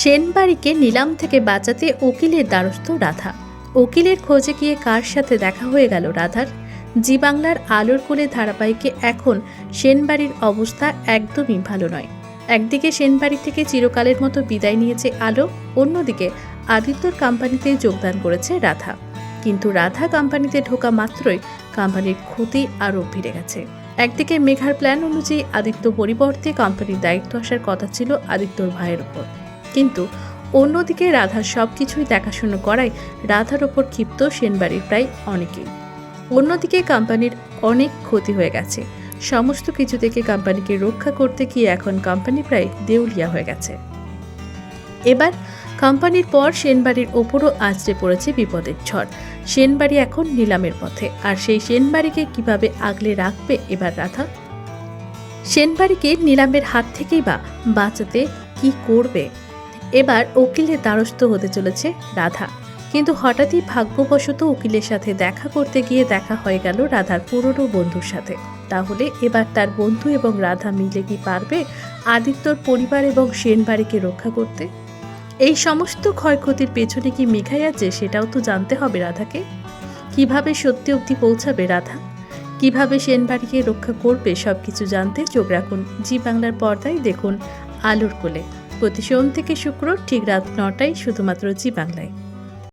সেনবাড়িকে নিলাম থেকে বাঁচাতে উকিলের দ্বারস্থ রাধা। উকিলের খোঁজে গিয়ে কার সাথে দেখা হয়ে গেল রাধার? জি বাংলার আলোর কোলে ধারাবাহিকে এখন সেনবাড়ির অবস্থা একদমই ভালো নয়। একদিকে সেনবাড়ি থেকে চিরকালের মতো বিদায় নিয়েছে আলো, অন্যদিকে আদিত্যর কোম্পানিতে যোগদান করেছে রাধা। কিন্তু রাধা কোম্পানিতে ঢোকা মাত্রই কোম্পানির ক্ষতি আরও বেড়ে গেছে। একদিকে মেঘার প্ল্যান অনুযায়ী আদিত্য পরিবর্তে কোম্পানির দায়িত্ব আসার কথা ছিল আদিত্যর ভাইয়ের ওপর কিন্তু অন্যদিকে রাধার সব কিছুই দেখাশুনো করায় রাধার ওপর ক্ষিপ্ত সেনবাড়ির প্রায় অনেকেই। অন্যদিকে কোম্পানির অনেক ক্ষতি হয়ে গেছে। সমস্ত কিছু থেকে কোম্পানিকে রক্ষা করতে গিয়ে এখন কোম্পানি প্রায় দেউলিয়া হয়ে গেছে। এবার কোম্পানির পর সেনবাড়ির ওপরও আছড়ে পড়েছে বিপদের ঝড়। সেনবাড়ি এখন নিলামের পথে। আর সেই সেনবাড়িকে কীভাবে আগলে রাখবে এবার রাধা? সেনবাড়িকে নিলামের হাত থেকেই বা বাঁচাতে কি করবে? এবার উকিলের দ্বারস্থ হতে চলেছে রাধা। কিন্তু হঠাৎই ভাগ্যবশত উকিলের সাথে দেখা করতে গিয়ে দেখা হয়ে গেল রাধার পুরনো বন্ধুর সাথে। তাহলে এবার তার বন্ধু এবং রাধা মিলে কি পারবে আদিত্যর পরিবার এবং সেনবাড়িকে রক্ষা করতে? এই সমস্ত ক্ষয়ক্ষতির পেছনে কি মেঘাই আছে সেটাও তো জানতে হবে রাধাকে। কীভাবে সত্যি অবধি পৌঁছাবে রাধা? কীভাবে সেনবাড়িকে রক্ষা করবে সব কিছু জানতে চোখ রাখুন। জি বাংলার পর্দায় দেখুন আলোর কোলে। প্রতি সোম থেকে শুক্র ঠিক রাত নটায় শুধুমাত্র জি বাংলায়।